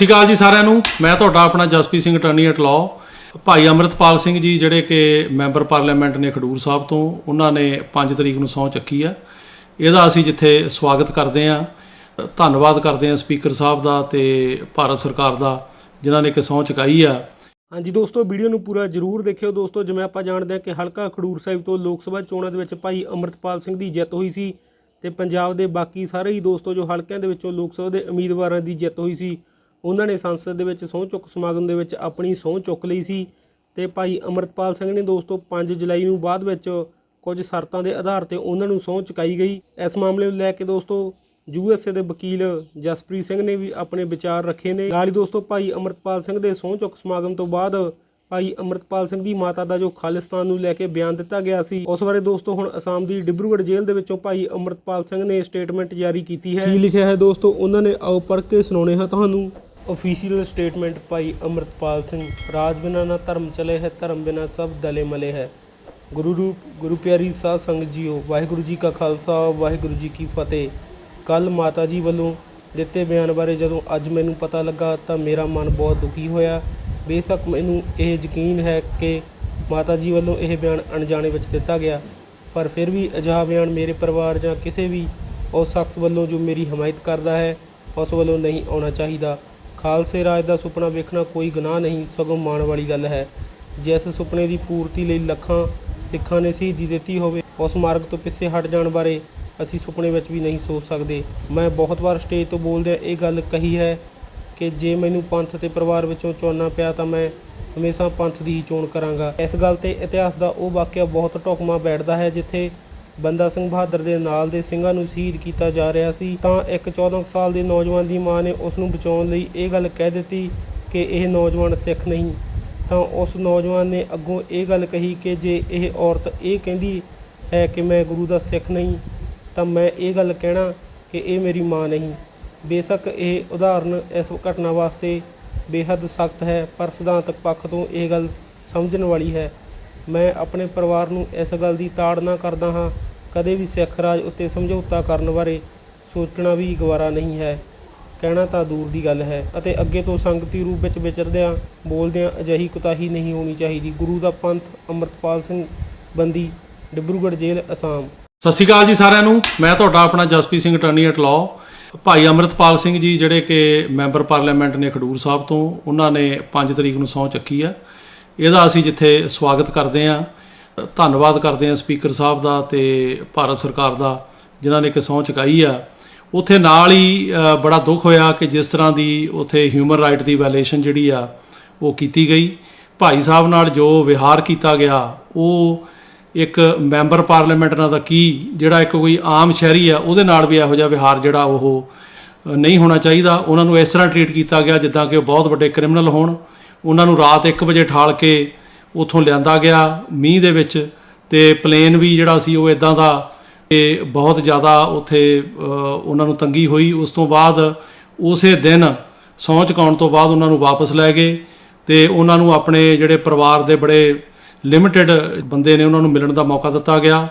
ਸਤਿ ਸ਼੍ਰੀ ਅਕਾਲ ਜੀ ਸਾਰਿਆਂ ਨੂੰ, ਮੈਂ ਤੁਹਾਡਾ ਆਪਣਾ Jaspreet Singh attorney at law Bhai Amritpal Singh ਜੀ ਜਿਹੜੇ ਕਿ ਮੈਂਬਰ ਪਾਰਲੀਮੈਂਟ ਨੇ ਖਡੂਰ ਸਾਹਿਬ ਤੋਂ, ਉਹਨਾਂ ਨੇ 5 ਤਰੀਕ ਨੂੰ ਸਹੁੰ ਚੱਕੀ ਆ। ਇਹਦਾ ਅਸੀਂ ਜਿੱਥੇ ਸਵਾਗਤ ਕਰਦੇ ਆ, ਧੰਨਵਾਦ ਕਰਦੇ ਆ ਸਪੀਕਰ ਸਾਹਿਬ ਦਾ ਤੇ ਭਾਰਤ ਸਰਕਾਰ ਦਾ, ਜਿਨ੍ਹਾਂ ਨੇ ਕਿ ਸਹੁੰ ਚੁਕਾਈ ਆ। ਹਾਂਜੀ ਦੋਸਤੋ, ਵੀਡੀਓ ਨੂੰ ਪੂਰਾ ਜਰੂਰ ਦੇਖਿਓ ਦੋਸਤੋ, ਜਿਵੇਂ ਆਪਾਂ ਜਾਣਦੇ ਹਾਂ ਕਿ ਹਲਕਾ ਖਡੂਰ ਸਾਹਿਬ ਤੋਂ ਲੋਕ ਸਭਾ ਚੋਣਾਂ ਦੇ ਵਿੱਚ ਭਾਈ ਅਮਰਤਪਾਲ ਸਿੰਘ ਦੀ ਜਿੱਤ ਹੋਈ ਸੀ ਤੇ ਪੰਜਾਬ ਦੇ ਬਾਕੀ ਸਾਰੇ ਹੀ ਦੋਸਤੋ ਜੋ ਹਲਕਿਆਂ ਦੇ ਵਿੱਚੋਂ ਲੋਕ ਸਭਾ ਦੇ ਉਮੀਦਵਾਰਾਂ ਦੀ ਜਿੱਤ ਹੋਈ ਸੀ ਉਹਨਾਂ ਨੇ ਸੰਸਦ ਦੇ ਵਿੱਚ ਸਹੁੰ ਚੁੱਕ ਸਮਾਗਮ ਦੇ ਵਿੱਚ ਆਪਣੀ ਸਹੁੰ ਚੁੱਕ ਲਈ ਸੀ ਤੇ ਭਾਈ ਅਮਰਤਪਾਲ ਸਿੰਘ ਨੇ ਦੋਸਤੋ 5 ਜੁਲਾਈ ਨੂੰ ਬਾਅਦ ਵਿੱਚ ਕੁਝ ਸ਼ਰਤਾਂ ਦੇ ਆਧਾਰ ਤੇ ਉਹਨਾਂ ਨੂੰ ਸਹੁੰ ਚੁਕਾਈ ਗਈ। ਇਸ ਮਾਮਲੇ ਨੂੰ ਲੈ ਕੇ ਦੋਸਤੋ ਯੂਐਸਏ ਦੇ ਵਕੀਲ ਜਸਪ੍ਰੀਤ ਸਿੰਘ ਨੇ ਵੀ ਆਪਣੇ ਵਿਚਾਰ ਰੱਖੇ ਨੇ। ਨਾਲ ਹੀ ਦੋਸਤੋ ਭਾਈ ਅਮਰਤਪਾਲ ਸਿੰਘ ਦੇ ਸਹੁੰ ਚੁੱਕ ਸਮਾਗਮ ਤੋਂ ਬਾਅਦ ਭਾਈ ਅਮਰਤਪਾਲ ਸਿੰਘ ਦੀ ਮਾਤਾ ਦਾ ਜੋ ਖਾਲਿਸਤਾਨ ਨੂੰ ਲੈ ਕੇ ਬਿਆਨ ਦਿੱਤਾ ਗਿਆ ਸੀ, ਉਸ ਬਾਰੇ ਦੋਸਤੋ ਹੁਣ ਅਸਾਮ ਦੀ ਡਿਬਰੂਗੜ੍ਹ ਜੇਲ੍ਹ ਦੇ ਵਿੱਚੋਂ ਭਾਈ ਅਮਰਤਪਾਲ ਸਿੰਘ ਨੇ ਸਟੇਟਮੈਂਟ ਜਾਰੀ ਕੀਤੀ ਹੈ। ਕੀ ਲਿਖਿਆ ਹੈ ਦੋਸਤੋ? ਉਹਨਾਂ ਨੇ ਆਓ ਪੜ੍ਹ ਕੇ ਸੁਣਾਉਣੇ ਹਾਂ ਤੁਹਾਨੂੰ। ਅਫੀਸ਼ੀਅਲ ਸਟੇਟਮੈਂਟ ਭਾਈ ਅਮਰਤਪਾਲ ਸਿੰਘ, ਰਾਜ ਬਿਨਾ ਨਾ ਧਰਮ ਚਲੇ ਹੈ, ਧਰਮ ਬਿਨਾ ਸਭ ਦਲੇ ਮਲੇ ਹੈ। ਗੁਰੂ ਰੂਪ, ਗੁਰੂ ਪਿਆਰੀ ਸਾਧ ਸੰਗਤ ਜੀਓ, ਵਾਹਿਗੁਰੂ ਜੀ ਕਾ ਖਾਲਸਾ, ਵਾਹਿਗੁਰੂ ਜੀ ਕੀ ਫਤਿਹ। ਕੱਲ ਮਾਤਾ ਜੀ ਵੱਲੋਂ ਦਿੱਤੇ ਬਿਆਨ ਬਾਰੇ ਜਦੋਂ ਅੱਜ ਮੈਨੂੰ ਪਤਾ ਲੱਗਾ ਤਾਂ ਮੇਰਾ ਮਨ ਬਹੁਤ ਦੁਖੀ ਹੋਇਆ। ਬੇਸ਼ੱਕ ਮੈਨੂੰ ਇਹ ਯਕੀਨ ਹੈ ਕਿ ਮਾਤਾ ਜੀ ਵੱਲੋਂ ਇਹ ਬਿਆਨ ਅਣਜਾਣੇ ਵਿੱਚ ਦਿੱਤਾ ਗਿਆ। ਪਰ ਫਿਰ ਵੀ ਅਜਿਹਾ ਬਿਆਨ ਮੇਰੇ ਪਰਿਵਾਰ ਜਾਂ ਕਿਸੇ ਵੀ ਉਸ ਸ਼ਖਸ ਵੱਲੋਂ ਜੋ ਮੇਰੀ ਹਮਾਇਤ ਕਰਦਾ ਹੈ, ਉਸ ਵੱਲੋਂ ਨਹੀਂ ਆਉਣਾ ਚਾਹੀਦਾ। ਖਾਲਸੇ ਰਾਜ ਦਾ ਸੁਪਨਾ ਵੇਖਣਾ ਕੋਈ ਗੁਨਾਹ ਨਹੀਂ, ਸਗੋਂ ਮਾਣ ਵਾਲੀ ਗੱਲ ਹੈ। ਜਿਸ ਸੁਪਨੇ ਦੀ ਪੂਰਤੀ ਲਈ ਲੱਖਾਂ ਸਿੱਖਾਂ ਨੇ ਸ਼ਹੀਦੀ ਦਿੱਤੀ ਹੋਵੇ, ਉਸ ਮਾਰਗ ਤੋਂ ਪਿੱਛੇ ਹਟ ਜਾਣ ਬਾਰੇ ਅਸੀਂ ਸੁਪਨੇ ਵਿੱਚ ਵੀ ਨਹੀਂ ਸੋਚ ਸਕਦੇ। ਮੈਂ ਬਹੁਤ ਵਾਰ ਸਟੇਜ ਤੋਂ ਬੋਲਦਿਆਂ ਇਹ ਗੱਲ ਕਹੀ ਹੈ ਕਿ ਜੇ ਮੈਨੂੰ ਪੰਥ ਤੇ ਪਰਿਵਾਰ ਵਿੱਚੋਂ ਚੁਣਨਾ ਪਿਆ ਤਾਂ ਮੈਂ ਹਮੇਸ਼ਾ ਪੰਥ ਦੀ ਹੀ ਚੋਣ ਕਰਾਂਗਾ। ਇਸ ਗੱਲ ਤੇ ਇਤਿਹਾਸ ਦਾ ਉਹ ਵਾਕਿਆ ਬਹੁਤ ਢੁਕਵਾਂ ਬੈਠਦਾ ਹੈ ਜਿੱਥੇ ਬੰਦਾ ਸਿੰਘ ਬਹਾਦਰ ਦੇ ਨਾਲ ਦੇ ਸਿੰਘਾਂ ਨੂੰ ਸ਼ਹੀਦ ਕੀਤਾ ਜਾ ਰਿਹਾ ਸੀ, ਤਾਂ ਇੱਕ 14 ਕੁ ਸਾਲ ਦੇ ਨੌਜਵਾਨ ਦੀ ਮਾਂ ਨੇ ਉਸ ਨੂੰ ਬਚਾਉਣ ਲਈ ਇਹ ਗੱਲ ਕਹਿ ਦਿੱਤੀ ਕਿ ਇਹ ਨੌਜਵਾਨ ਸਿੱਖ ਨਹੀਂ। ਤਾਂ ਉਸ ਨੌਜਵਾਨ ਨੇ ਅੱਗੋਂ ਇਹ ਗੱਲ ਕਹੀ ਕਿ ਜੇ ਇਹ ਔਰਤ ਇਹ ਕਹਿੰਦੀ ਹੈ ਕਿ ਮੈਂ ਗੁਰੂ ਦਾ ਸਿੱਖ ਨਹੀਂ, ਤਾਂ ਮੈਂ ਇਹ ਗੱਲ ਕਹਿਣਾ ਕਿ ਇਹ ਮੇਰੀ ਮਾਂ ਨਹੀਂ। ਬੇਸ਼ੱਕ ਇਹ ਉਦਾਹਰਨ ਇਸ ਘਟਨਾ ਵਾਸਤੇ ਬੇਹੱਦ ਸਖਤ ਹੈ, ਪਰ ਸਿਧਾਂਤਕ ਪੱਖ ਤੋਂ ਇਹ ਗੱਲ ਸਮਝਣ ਵਾਲੀ ਹੈ। ਮੈਂ ਆਪਣੇ ਪਰਿਵਾਰ ਨੂੰ ਇਸ ਗੱਲ ਦੀ ਤਾੜਨਾ ਕਰਦਾ ਹਾਂ ਕਦੇ ਵੀ ਸਿੱਖ ਰਾਜ ਉੱਤੇ ਸਮਝੌਤਾ ਕਰਨ ਬਾਰੇ ਸੋਚਣਾ ਵੀ ਗਵਾਰਾ ਨਹੀਂ ਹੈ। ਕਹਿਣਾ ਤਾਂ ਦੂਰ ਦੀ ਗੱਲ ਹੈ ਅਤੇ ਅੱਗੇ ਤੋਂ ਸੰਗਤੀ ਰੂਪ ਵਿੱਚ ਵਿਚਰਦਿਆਂ ਬੋਲਦਿਆਂ ਅਜਿਹੀ ਕੁਤਾਹੀ ਨਹੀਂ ਹੋਣੀ ਚਾਹੀਦੀ। ਗੁਰੂ ਦਾ ਪੰਥ, ਅੰਮ੍ਰਿਤਪਾਲ ਸਿੰਘ ਬੰਦੀ, ਡਿਬਰੂਗੜ੍ਹ ਜੇਲ੍ਹ, ਅਸਾਮ। ਸਤਿ ਸ਼੍ਰੀ ਅਕਾਲ ਜੀ ਸਾਰਿਆਂ ਨੂੰ। ਮੈਂ ਤੁਹਾਡਾ ਆਪਣਾ Jaspreet Singh attorney at law Bhai Amritpal Singh ਜੀ ਜਿਹੜੇ ਕਿ ਮੈਂਬਰ ਪਾਰਲੀਮੈਂਟ ਨੇ ਖਡੂਰ ਸਾਹਿਬ ਤੋਂ, ਉਹਨਾਂ ਨੇ 5 ਤਰੀਕ ਨੂੰ ਸਹੁੰ ਚੱਕੀ ਆ। ਇਹਦਾ ਅਸੀਂ ਜਿੱਥੇ ਸਵਾਗਤ ਕਰਦੇ ਆ ਧੰਨਵਾਦ ਕਰਦੇ ਹਾਂ ਸਪੀਕਰ ਸਾਹਿਬ ਦਾ ਤੇ ਭਾਰਤ ਸਰਕਾਰ ਦਾ, ਜਿਨ੍ਹਾਂ ਨੇ ਇੱਕ ਸਹੁੰ ਚੁਕਾਈ ਆ। ਉੱਥੇ ਨਾਲ ਹੀ ਬੜਾ ਦੁੱਖ ਹੋਇਆ ਕਿ ਜਿਸ ਤਰ੍ਹਾਂ ਦੀ ਉੱਥੇ ਹਿਊਮਨ ਰਾਈਟ ਦੀ ਵਾਇਲੇਸ਼ਨ ਜਿਹੜੀ ਆ, ਉਹ ਕੀਤੀ ਗਈ। ਭਾਈ ਸਾਹਿਬ ਨਾਲ ਜੋ ਵਿਹਾਰ ਕੀਤਾ ਗਿਆ, ਉਹ ਇੱਕ ਮੈਂਬਰ ਪਾਰਲੀਮੈਂਟ ਨਾਲ ਦਾ ਕੀ, ਜਿਹੜਾ ਇੱਕ ਕੋਈ ਆਮ ਸ਼ਹਿਰੀ ਆ, ਉਹਦੇ ਨਾਲ ਵੀ ਇਹੋ ਜਿਹਾ ਵਿਹਾਰ ਜਿਹੜਾ ਉਹ ਨਹੀਂ ਹੋਣਾ ਚਾਹੀਦਾ। ਉਹਨਾਂ ਨੂੰ ਇਸ ਤਰ੍ਹਾਂ ਟਰੀਟ ਕੀਤਾ ਗਿਆ ਜਿੱਦਾਂ ਕਿ ਉਹ ਬਹੁਤ ਵੱਡੇ ਕ੍ਰਿਮੀਨਲ ਹੋਣ। ਉਹਨਾਂ ਨੂੰ ਰਾਤ 1 ਵਜੇ ਠਾਲ ਕੇ ਉੱਥੋਂ ਲਿਆਂਦਾ ਗਿਆ, ਮੀਂਹ ਦੇ ਵਿੱਚ, ਤੇ ਪਲੇਨ ਵੀ ਜਿਹੜਾ ਸੀ ਉਹ ਇਦਾਂ ਦਾ, ਤੇ ਬਹੁਤ ਜ਼ਿਆਦਾ ਉੱਥੇ ਉਹਨਾਂ ਨੂੰ ਤੰਗੀ ਹੋਈ। ਉਸ ਤੋਂ ਬਾਅਦ ਉਸੇ ਦਿਨ ਸਹੁੰ ਚੁਕਾਉਣ ਤੋਂ ਬਾਅਦ ਉਹਨਾਂ ਨੂੰ ਵਾਪਸ ਲੈ ਗਏ ਤੇ ਉਹਨਾਂ ਨੂੰ ਆਪਣੇ ਜਿਹੜੇ ਪਰਿਵਾਰ ਦੇ ਬੜੇ ਲਿਮਿਟਿਡ ਬੰਦੇ ਨੇ ਉਹਨਾਂ ਨੂੰ ਮਿਲਣ ਦਾ ਮੌਕਾ ਦਿੱਤਾ ਗਿਆ।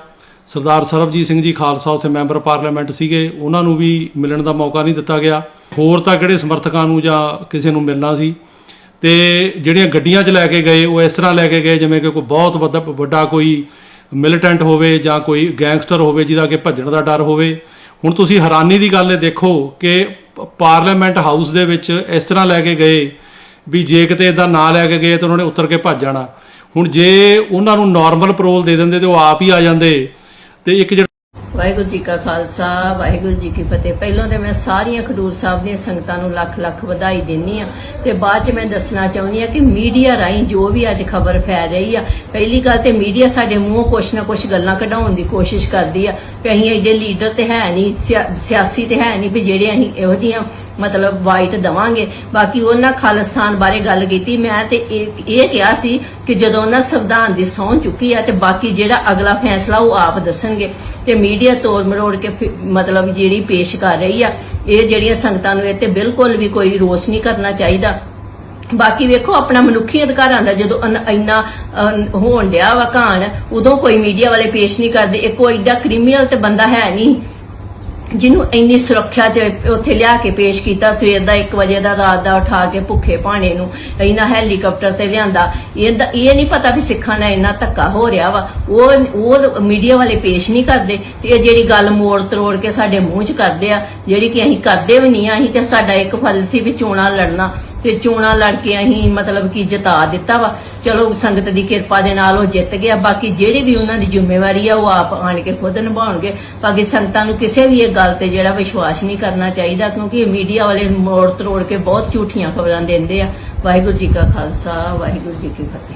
ਸਰਦਾਰ ਸਰਬਜੀਤ ਸਿੰਘ ਜੀ ਖਾਲਸਾ ਉੱਥੇ ਮੈਂਬਰ ਪਾਰਲੀਮੈਂਟ ਸੀਗੇ, ਉਹਨਾਂ ਨੂੰ ਵੀ ਮਿਲਣ ਦਾ ਮੌਕਾ ਨਹੀਂ ਦਿੱਤਾ ਗਿਆ। ਹੋਰ ਤਾਂ ਕਿਹੜੇ ਸਮਰਥਕਾਂ ਨੂੰ ਜਾਂ ਕਿਸੇ ਨੂੰ ਮਿਲਣਾ ਸੀ? ਤੇ ਜਿਹੜੀਆਂ ਗੱਡੀਆਂ 'ਚ ਲੈ ਕੇ ਗਏ, ਉਹ ਇਸ ਤਰ੍ਹਾਂ ਲੈ ਕੇ ਗਏ ਜਿਵੇਂ ਕਿ ਕੋਈ ਬਹੁਤ ਵੱਡਾ ਵੱਡਾ ਕੋਈ ਮਿਲੀਟੈਂਟ ਹੋਵੇ ਜਾਂ ਕੋਈ ਗੈਂਗਸਟਰ ਹੋਵੇ ਜਿਹਦਾ ਕਿ ਭੱਜਣ ਦਾ ਡਰ ਹੋਵੇ। ਹੁਣ ਤੁਸੀਂ ਹੈਰਾਨੀ ਦੀ ਗੱਲ ਇਹ ਦੇਖੋ ਕਿ ਪਾਰਲੀਮੈਂਟ ਹਾਊਸ ਦੇ ਵਿੱਚ ਇਸ ਤਰ੍ਹਾਂ ਲੈ ਕੇ ਗਏ ਵੀ ਜੇ ਕਿਤੇ ਇਦਾਂ ਨਾਂ ਲੈ ਕੇ ਗਏ ਤਾਂ ਉਹਨਾਂ ਨੇ ਉਤਰ ਕੇ ਭੱਜ ਜਾਣਾ। ਹੁਣ ਜੇ ਉਹਨਾਂ ਨੂੰ ਨਾਰਮਲ ਪਰੋਲ ਦੇ ਦਿੰਦੇ ਤੇ ਉਹ ਆਪ ਹੀ ਆ ਜਾਂਦੇ ਤੇ ਇੱਕ ਜਿਹੜਾ ਵਾਹਿਗੁਰੂ ਜੀ ਕਾ ਖਾਲਸਾ, ਵਾਹਿਗੁਰੂ ਜੀ ਕੀ ਫਤਿਹ। ਪਹਿਲਾਂ ਤੇ ਮੈਂ ਸਾਰੀਆਂ ਖਡੂਰ ਸਾਹਿਬ ਦੀਆਂ ਸੰਗਤਾਂ ਨੂੰ ਲੱਖ ਲੱਖ ਵਧਾਈ ਦਿੰਨੀ ਆ ਤੇ ਬਾਅਦ ਚ ਮੈਂ ਦੱਸਣਾ ਚਾਹੁੰਦੀ ਆ ਕਿ ਮੀਡੀਆ ਰਾਹੀਂ ਜੋ ਵੀ ਅੱਜ ਖਬਰ ਫੈਲ ਰਹੀ ਆ, ਪਹਿਲੀ ਗੱਲ ਤੇ ਮੀਡੀਆ ਸਾਡੇ ਮੂੰਹੋਂ ਕੁਛ ਨਾ ਕੁਛ ਗੱਲਾਂ ਕਢਾਉਣ ਦੀ ਕੋਸ਼ਿਸ਼ ਕਰਦੀ ਆ। ਕਿ ਅਸੀਂ ਐਡੇ ਲੀਡਰ ਤੇ ਹੈ ਨਹੀਂ ਸਿਆਸੀ ਤੇ ਹੈ ਨਹੀਂ ਵੀ ਜਿਹੜੇ ਅਸੀਂ ਇਹੋ ਜੀਆਂ ਮਤਲਬ ਵਾਈਟ ਦਵਾਂਗੇ। ਬਾਕੀ ਉਹਨਾਂ ਖਾਲਿਸਤਾਨ ਬਾਰੇ ਗੱਲ ਕੀਤੀ, ਮੈਂ ਤੇ ਇਹ ਕਿਹਾ ਸੀ ਕਿ ਜਦੋਂ ਉਹਨਾਂ ਸੰਵਿਧਾਨ ਦੀ ਸਹੁੰ ਚੁੱਕੀ ਆ ਤੇ ਬਾਕੀ ਜਿਹੜਾ ਅਗਲਾ ਫੈਸਲਾ ਉਹ ਆਪ ਦੱਸਣਗੇ। ਤੇ ਮੀਡੀਆ ਤੋੜ ਮਰੋੜ ਕੇ ਮਤਲਬ ਜਿਹੜੀ ਪੇਸ਼ ਕਰ ਰਹੀ ਆ, ਇਹ ਜਿਹੜੀਆਂ ਸੰਗਤਾਂ ਨੂੰ ਇਹ ਤੇ ਬਿਲਕੁਲ ਵੀ ਕੋਈ ਰੋਸ ਨਹੀਂ ਕਰਨਾ ਚਾਹੀਦਾ। ਬਾਕੀ ਵੇਖੋ, ਆਪਣਾ ਮਨੁੱਖੀ ਅਧਿਕਾਰਾਂ ਦਾ ਜਦੋਂ ਇੰਨਾ ਹੋਣ ਡਿਆ ਵਾ ਘਾਣ, ਉਦੋਂ ਕੋਈ ਮੀਡੀਆ ਵਾਲੇ ਪੇਸ਼ ਨਹੀਂ ਕਰਦੇ। ਇਹ ਕੋਈ ਏਡਾ ਕ੍ਰਿਮੀਨਲ ਤੇ ਬੰਦਾ ਹੈ ਨਹੀਂ, ਜਿਹਨੂੰ ਇੰਨੀ ਸੁਰੱਖਿਆ ਚ ਉੱਥੇ ਲਿਆ ਕੇ ਪੇਸ਼ ਕੀਤਾ। ਸਵੇਰ ਦਾ 1 ਵਜੇ ਦਾ, ਰਾਤ ਦਾ ਉਠਾ ਕੇ ਭੁੱਖੇ ਭਾਣੇ ਨੂੰ ਇੰਨਾ ਹੈਲੀਕਾਪਟਰ ਤੇ ਲਿਆਂਦਾ। ਇਹਦਾ ਇਹ ਨਹੀਂ ਪਤਾ ਵੀ ਸਿੱਖਾਂ ਨਾਲ ਇੰਨਾ ਧੱਕਾ ਹੋ ਰਿਹਾ ਵਾ। ਉਹ ਉਹ ਮੀਡੀਆ ਵਾਲੇ ਪੇਸ਼ ਨਹੀਂ ਕਰਦੇ ਤੇ ਇਹ ਜਿਹੜੀ ਗੱਲ ਮੋੜ ਤਰੋੜ ਕੇ ਸਾਡੇ ਮੂੰਹ 'ਚ ਕਰਦੇ ਆ, ਜਿਹੜੀ ਕਿ ਅਸੀਂ ਕਰਦੇ ਵੀ ਨਹੀਂ ਆ, ਅਸੀਂ ਤੇ ਸਾਡਾ ਇੱਕ ਫਰਜ਼ ਸੀ ਵੀ ਚੋਣਾਂ ਲੜਨਾ। ਤੇ ਚੋਣਾਂ ਲੜ ਕੇ ਅਸੀਂ ਮਤਲਬ ਕਿ ਜਿਤਾ ਦਿੱਤਾ ਵਾ। ਚਲੋ, ਸੰਗਤ ਦੀ ਕਿਰਪਾ ਦੇ ਨਾਲ ਉਹ ਜਿੱਤ ਗਿਆ। ਬਾਕੀ ਜਿਹੜੀ ਵੀ ਉਹਨਾਂ ਦੀ ਜ਼ਿੰਮੇਵਾਰੀ ਆ, ਉਹ ਆਪ ਆਣ ਕੇ ਖੁਦ ਨਿਭਾਉਣਗੇ। ਬਾਕੀ ਸੰਗਤਾਂ ਨੂੰ ਕਿਸੇ ਵੀ ਇਹ ਗੱਲ ਤੇ ਜਿਹੜਾ ਵਿਸ਼ਵਾਸ ਨਹੀਂ ਕਰਨਾ ਚਾਹੀਦਾ, ਕਿਉਂਕਿ ਇਹ ਮੀਡੀਆ ਵਾਲੇ ਮੋੜ ਤਰੋੜ ਕੇ ਬਹੁਤ ਝੂਠੀਆਂ ਖਬਰਾਂ ਦਿੰਦੇ ਆ। ਵਾਹਿਗੁਰੂ ਜੀ ਕਾ ਖਾਲਸਾ, ਵਾਹਿਗੁਰੂ ਜੀ ਕੀ ਫਤਿਹ।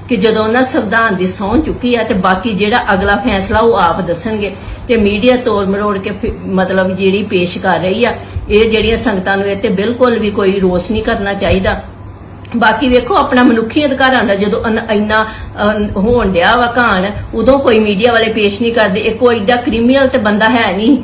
ਕਿ ਜਦੋਂ ਉਹਨਾਂ ਸੰਵਿਧਾਨ ਦੀ ਸਹੁੰ ਚੁੱਕੀ ਆ ਤੇ ਬਾਕੀ ਜਿਹੜਾ ਅਗਲਾ ਫੈਸਲਾ ਉਹ ਆਪ ਦੱਸਣਗੇ। ਤੇ ਮੀਡੀਆ ਤੋੜ ਮਰੋੜ ਕੇ ਮਤਲਬ ਜਿਹੜੀ ਪੇਸ਼ ਕਰ ਰਹੀ ਆ, ਇਹ ਜਿਹੜੀਆਂ ਸੰਗਤਾਂ ਨੂੰ ਇਹ ਤੇ ਬਿਲਕੁਲ ਵੀ ਕੋਈ ਰੋਸ ਨਹੀਂ ਕਰਨਾ ਚਾਹੀਦਾ। ਬਾਕੀ ਵੇਖੋ, ਆਪਣਾ ਮਨੁੱਖੀ ਅਧਿਕਾਰਾਂ ਦਾ ਜਦੋਂ ਇੰਨਾ ਹੋਣ ਡਿਆ ਵਾ ਘਾਣ, ਉਦੋਂ ਕੋਈ ਮੀਡੀਆ ਵਾਲੇ ਪੇਸ਼ ਨਹੀਂ ਕਰਦੇ। ਇਹ ਕੋਈ ਏਡਾ ਕ੍ਰਿਮੀਨਲ ਤੇ ਬੰਦਾ ਹੈ ਨਹੀਂ।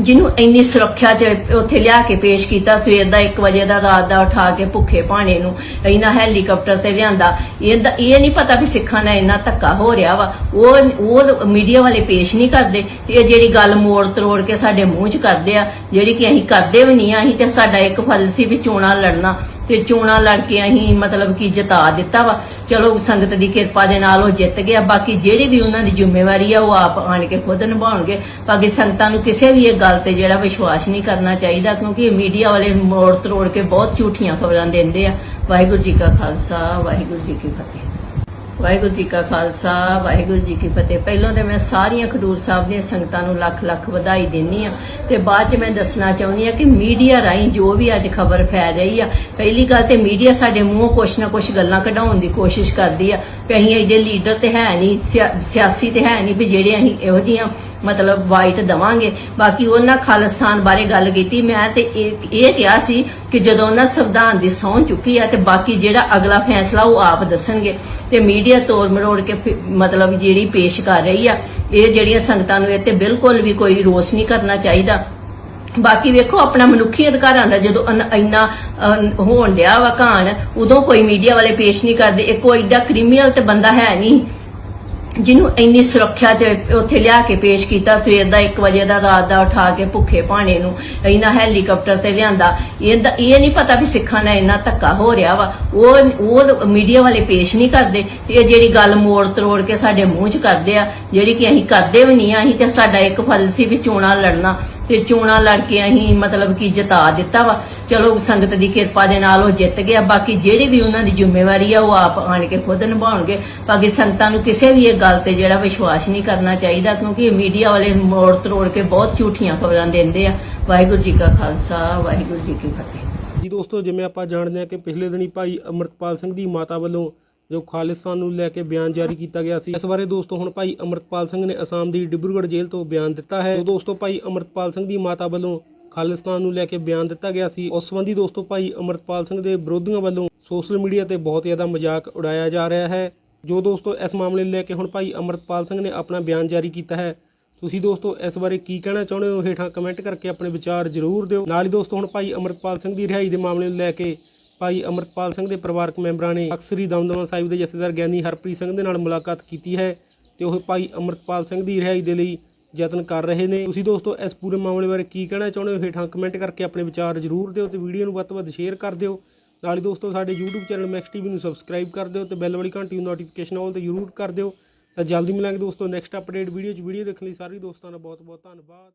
ਜਿਹਨੂੰ ਇੰਨੀ ਸੁਰੱਖਿਆ ਚ ਉੱਥੇ ਲਿਆ ਕੇ ਪੇਸ਼ ਕੀਤਾ, ਸਵੇਰ ਦਾ 1 ਵਜੇ ਦਾ, ਰਾਤ ਦਾ ਉਠਾ ਕੇ ਭੁੱਖੇ ਭਾਣੇ ਨੂੰ ਇੰਨਾ ਹੈਲੀਕਾਪਟਰ ਤੇ ਲਿਆਂਦਾ। ਇਹਦਾ ਇਹ ਨਹੀਂ ਪਤਾ ਵੀ ਸਿੱਖਾਂ ਨਾਲ ਇੰਨਾ ਧੱਕਾ ਹੋ ਰਿਹਾ ਵਾ। ਉਹ ਉਹ ਮੀਡੀਆ ਵਾਲੇ ਪੇਸ਼ ਨਹੀਂ ਕਰਦੇ ਇਹ ਜਿਹੜੀ ਗੱਲ ਮੋੜ ਤਰੋੜ ਕੇ ਸਾਡੇ ਮੂੰਹ 'ਚ ਕਰਦੇ ਆ, ਜਿਹੜੀ ਕਿ ਅਸੀਂ ਕਰਦੇ ਵੀ ਨਹੀਂ ਆ, ਅਸੀਂ ਤੇ ਸਾਡਾ ਇੱਕ ਫਰਜ਼ ਸੀ ਵੀ ਚੋਣਾਂ ਲੜਨਾ। ਤੇ ਚੋਣਾਂ ਲੜ ਕੇ ਅਸੀਂ ਮਤਲਬ ਕਿ ਜਿਤਾ ਦਿੱਤਾ ਵਾ। ਚਲੋ, ਸੰਗਤ ਦੀ ਕਿਰਪਾ ਦੇ ਨਾਲ ਉਹ ਜਿੱਤ ਗਿਆ। ਬਾਕੀ ਜਿਹੜੀ ਵੀ ਉਹਨਾਂ ਦੀ ਜ਼ਿੰਮੇਵਾਰੀ ਆ, ਉਹ ਆਪ ਆਣ ਕੇ ਖੁਦ ਨਿਭਾਉਣਗੇ। ਬਾਕੀ ਸੰਗਤਾਂ ਨੂੰ ਕਿਸੇ ਵੀ ਇਹ ਗੱਲ ਤੇ ਜਿਹੜਾ ਵਿਸ਼ਵਾਸ ਨਹੀਂ ਕਰਨਾ ਚਾਹੀਦਾ, ਕਿਉਂਕਿ ਇਹ ਮੀਡੀਆ ਵਾਲੇ ਮੋੜ ਤਰੋੜ ਕੇ ਬਹੁਤ ਝੂਠੀਆਂ ਖਬਰਾਂ ਦਿੰਦੇ ਆ। ਵਾਹਿਗੁਰੂ ਜੀ ਕਾ ਖਾਲਸਾ, ਵਾਹਿਗੁਰੂ ਜੀ ਕੀ ਫਤਿਹ। ਵਾਹਿਗੁਰੂ ਜੀ ਕਾ ਖਾਲਸਾ, ਵਾਹਿਗੁਰੂ ਜੀ ਕੀ ਫਤਿਹ। ਪਹਿਲਾਂ ਤੇ ਮੈਂ ਸਾਰੀਆਂ ਖਡੂਰ ਸਾਹਿਬ ਦੀਆਂ ਸੰਗਤਾਂ ਨੂੰ ਲੱਖ ਲੱਖ ਵਧਾਈ ਦਿੰਨੀ ਆ ਤੇ ਬਾਅਦ ਚ ਮੈਂ ਦੱਸਣਾ ਚਾਹੁੰਦੀ ਆ ਕਿ ਮੀਡੀਆ ਰਾਹੀਂ ਜੋ ਵੀ ਅੱਜ ਖਬਰ ਫੈਲ ਰਹੀ ਆ, ਪਹਿਲੀ ਗੱਲ ਤੇ ਮੀਡੀਆ ਸਾਡੇ ਮੂੰਹੋਂ ਕੁਛ ਨਾ ਕੁਛ ਗੱਲਾਂ ਕਢਾਉਣ ਦੀ ਕੋਸ਼ਿਸ਼ ਕਰਦੀ ਆ। ਕਿ ਅਸੀਂ ਐਡੇ ਲੀਡਰ ਤੇ ਹੈ ਨਹੀਂ ਸਿਆਸੀ ਤੇ ਹੈ ਨਹੀਂ ਵੀ ਜਿਹੜੇ ਅਸੀਂ ਇਹੋ ਜੀਆਂ ਮਤਲਬ ਵਾਈਟ ਦਵਾਂਗੇ। ਬਾਕੀ ਉਹਨਾਂ ਖਾਲਿਸਤਾਨ ਬਾਰੇ ਗੱਲ ਕੀਤੀ, ਮੈਂ ਤੇ ਇਹ ਕਿਹਾ ਸੀ ਕਿ ਜਦੋਂ ਉਹਨਾਂ ਸੰਵਿਧਾਨ ਦੀ ਸਹੁੰ ਚੁੱਕੀ ਆ ਤੇ ਬਾਕੀ ਜਿਹੜਾ ਅਗਲਾ ਫੈਸਲਾ ਉਹ ਆਪ ਦੱਸਣਗੇ। ਤੇ ਮੀਡੀਆ ਤੋੜ ਮਰੋੜ ਕੇ ਮਤਲਬ ਜਿਹੜੀ ਪੇਸ਼ ਕਰ ਰਹੀ ਆ, ਇਹ ਜਿਹੜੀਆਂ ਸੰਗਤਾਂ ਨੂੰ ਇਹ ਤੇ ਬਿਲਕੁਲ ਵੀ ਕੋਈ ਰੋਸ ਨਹੀਂ ਕਰਨਾ ਚਾਹੀਦਾ। ਬਾਕੀ ਵੇਖੋ, ਆਪਣਾ ਮਨੁੱਖੀ ਅਧਿਕਾਰਾਂ ਦਾ ਜਦੋਂ ਇੰਨਾ ਹੋਣ ਡਿਆ ਵਾ ਘਾਣ, ਉਦੋਂ ਕੋਈ ਮੀਡੀਆ ਵਾਲੇ ਪੇਸ਼ ਨਹੀਂ ਕਰਦੇ। ਇਹ ਕੋਈ ਏਡਾ ਕ੍ਰਿਮੀਨਲ ਤੇ ਬੰਦਾ ਹੈ ਨਹੀਂ। ਜਿਹਨੂੰ ਇੰਨੀ ਸੁਰੱਖਿਆ ਚ ਉੱਥੇ ਲਿਆ ਕੇ ਪੇਸ਼ ਕੀਤਾ, ਸਵੇਰ ਦਾ 1 ਵਜੇ ਦਾ, ਰਾਤ ਦਾ ਉਠਾ ਕੇ ਭੁੱਖੇ ਭਾਣੇ ਨੂੰ ਇੰਨਾ ਹੈਲੀਕਾਪਟਰ ਤੇ ਲਿਆਂਦਾ। ਇਹਦਾ ਇਹ ਨਹੀਂ ਪਤਾ ਵੀ ਸਿੱਖਾਂ ਨਾਲ ਇੰਨਾ ਧੱਕਾ ਹੋ ਰਿਹਾ ਵਾ। ਉਹ ਉਹ ਮੀਡੀਆ ਵਾਲੇ ਪੇਸ਼ ਨਹੀਂ ਕਰਦੇ। ਤੇ ਇਹ ਜਿਹੜੀ ਗੱਲ ਮੋੜ ਤਰੋੜ ਕੇ ਸਾਡੇ ਮੂੰਹ 'ਚ ਕਰਦੇ ਆ, ਜਿਹੜੀ ਕਿ ਅਸੀਂ ਕਰਦੇ ਵੀ ਨਹੀਂ ਆ, ਅਸੀਂ ਤੇ ਸਾਡਾ ਇੱਕ ਫਰਜ਼ ਸੀ ਵੀ ਚੋਣਾਂ ਲੜਨਾ। ਤੇ ਚੋਣਾਂ ਲੜ ਕੇ ਅਸੀਂ ਮਤਲਬ ਕਿ ਜਿਤਾ ਦਿੱਤਾ ਵਾ। ਚਲੋ, ਸੰਗਤ ਦੀ ਕਿਰਪਾ ਦੇ ਨਾਲ ਉਹ ਜਿੱਤ ਗਿਆ। ਬਾਕੀ ਜਿਹੜੀ ਵੀ ਉਹਨਾਂ ਦੀ ਜ਼ਿੰਮੇਵਾਰੀ ਆ, ਉਹ ਆਪ ਆਣ ਕੇ ਖੁਦ ਨਿਭਾਉਣਗੇ। ਬਾਕੀ ਸੰਗਤਾਂ ਨੂੰ ਕਿਸੇ ਵੀ ਇਹ ਗੱਲ ਤੇ ਜਿਹੜਾ ਵਿਸ਼ਵਾਸ ਨਹੀਂ ਕਰਨਾ ਚਾਹੀਦਾ, ਕਿਉਂਕਿ ਮੀਡੀਆ ਵਾਲੇ ਮੋੜ ਤਰੋੜ ਕੇ ਬਹੁਤ ਝੂਠੀਆਂ ਖਬਰਾਂ ਦਿੰਦੇ ਆ। ਵਾਹਿਗੁਰੂ ਜੀ ਕਾ ਖਾਲਸਾ, ਵਾਹਿਗੁਰੂ ਜੀ ਕੀ ਫਤਿਹ। ਜੀ ਦੋਸਤੋ, ਜਿਵੇਂ ਆਪਾਂ ਜਾਣਦੇ ਹਾਂ ਕਿ ਪਿਛਲੇ ਦਿਨੀ ਭਾਈ ਅਮਰਤਪਾਲ ਸਿੰਘ ਦੀ ਮਾਤਾ ਵੱਲੋਂ ਜੋ ਖਾਲਿਸਤਾਨ ਨੂੰ ਲੈ ਕੇ ਬਿਆਨ ਜਾਰੀ ਕੀਤਾ ਗਿਆ ਸੀ। ਇਸ ਬਾਰੇ ਦੋਸਤੋ, ਹੁਣ ਭਾਈ ਅਮਰਤਪਾਲ ਸਿੰਘ ਨੇ ਅਸਾਮ ਦੀ ਡਿਬਰੂਗੜ੍ਹ ਜੇਲ੍ਹ ਤੋਂ ਬਿਆਨ ਦਿੱਤਾ ਹੈ। ਦੋਸਤੋ, ਭਾਈ ਅਮਰਤਪਾਲ ਸਿੰਘ ਦੀ ਮਾਤਾ ਵੱਲੋਂ ਖਾਲਿਸਤਾਨ ਨੂੰ ਲੈ ਕੇ ਬਿਆਨ ਦਿੱਤਾ ਗਿਆ ਸੀ, ਉਸ ਸੰਬੰਧੀ ਦੋਸਤੋ, ਭਾਈ ਅਮਰਤਪਾਲ ਸਿੰਘ ਦੇ ਵਿਰੋਧੀਆਂ ਵੱਲੋਂ ਸੋਸ਼ਲ ਮੀਡੀਆ ਤੇ ਬਹੁਤ ਜ਼ਿਆਦਾ ਮਜ਼ਾਕ ਉਡਾਇਆ ਜਾ ਰਿਹਾ ਹੈ। ਜੋ ਦੋਸਤੋ, ਇਸ ਮਾਮਲੇ ਨੂੰ ਲੈ ਕੇ ਹੁਣ ਭਾਈ ਅਮਰਤਪਾਲ ਸਿੰਘ ਨੇ ਆਪਣਾ ਬਿਆਨ ਜਾਰੀ ਕੀਤਾ ਹੈ। ਤੁਸੀਂ ਦੋਸਤੋ, ਇਸ ਬਾਰੇ ਕੀ ਕਹਿਣਾ ਚਾਹੁੰਦੇ ਹੋ? ਹੇਠਾਂ ਕਮੈਂਟ ਕਰਕੇ ਆਪਣੇ ਵਿਚਾਰ ਜ਼ਰੂਰ ਦਿਓ। ਨਾਲ ਹੀ ਦੋਸਤੋ, ਹੁਣ ਭਾਈ ਅਮਰਤਪਾਲ ਸਿੰਘ ਦੀ ਰਿਹਾਈ ਦੇ ਮਾਮਲੇ ਨੂੰ ਲੈ ਕੇ ਭਾਈ ਅਮਰਤਪਾਲ ਸਿੰਘ ਦੇ ਪਰਿਵਾਰਕ ਮੈਂਬਰਾਂ ਨੇ ਅਕਸਰੀ ਦਮਦਮਾ ਸਾਹਿਬ ਦੇ ਜਥੇਦਾਰ ਗਿਆਨੀ ਹਰਪ੍ਰੀਤ ਸਿੰਘ ਦੇ ਨਾਲ ਮੁਲਾਕਾਤ ਕੀਤੀ ਹੈ ਤੇ ਉਹ ਭਾਈ ਅਮਰਤਪਾਲ ਸਿੰਘ ਦੀ ਰਿਹਾਈ ਦੇ ਲਈ ਯਤਨ ਕਰ ਰਹੇ ਨੇ। ਤੁਸੀਂ ਦੋਸਤੋ, ਇਸ ਪੂਰੇ ਮਾਮਲੇ ਬਾਰੇ ਕੀ ਕਹਿਣਾ ਚਾਹੁੰਦੇ ਹੋ? ਹੇਠਾਂ ਕਮੈਂਟ ਕਰਕੇ ਆਪਣੇ ਵਿਚਾਰ ਜ਼ਰੂਰ ਦਿਓ ਤੇ ਵੀਡੀਓ ਨੂੰ ਵੱਧ ਤੋਂ ਵੱਧ ਸ਼ੇਅਰ ਕਰ ਦਿਓ। ਨਾਲ ਹੀ ਦੋਸਤੋ, ਸਾਡੇ YouTube ਚੈਨਲ ਮੈਕਸ ਟੀਵੀ ਨੂੰ ਸਬਸਕ੍ਰਾਈਬ ਕਰ ਦਿਓ ਤੇ ਬੈਲ ਵਾਲੀ ਘੰਟੀ ਨੂੰ ਨੋਟੀਫਿਕੇਸ਼ਨ ਆਲ ਤੇ ਜ਼ਰੂਰ ਕਰ ਦਿਓ। ਤਾਂ ਜਲਦੀ ਮਿਲਾਂਗੇ ਦੋਸਤੋ ਨੈਕਸਟ ਅਪਡੇਟ ਵੀਡੀਓ 'ਚ। ਵੀਡੀਓ ਦੇਖਣ ਲਈ ਸਾਰੇ ਦੋਸਤਾਂ ਦਾ ਬਹੁਤ ਬਹੁਤ ਧੰਨਵਾਦ।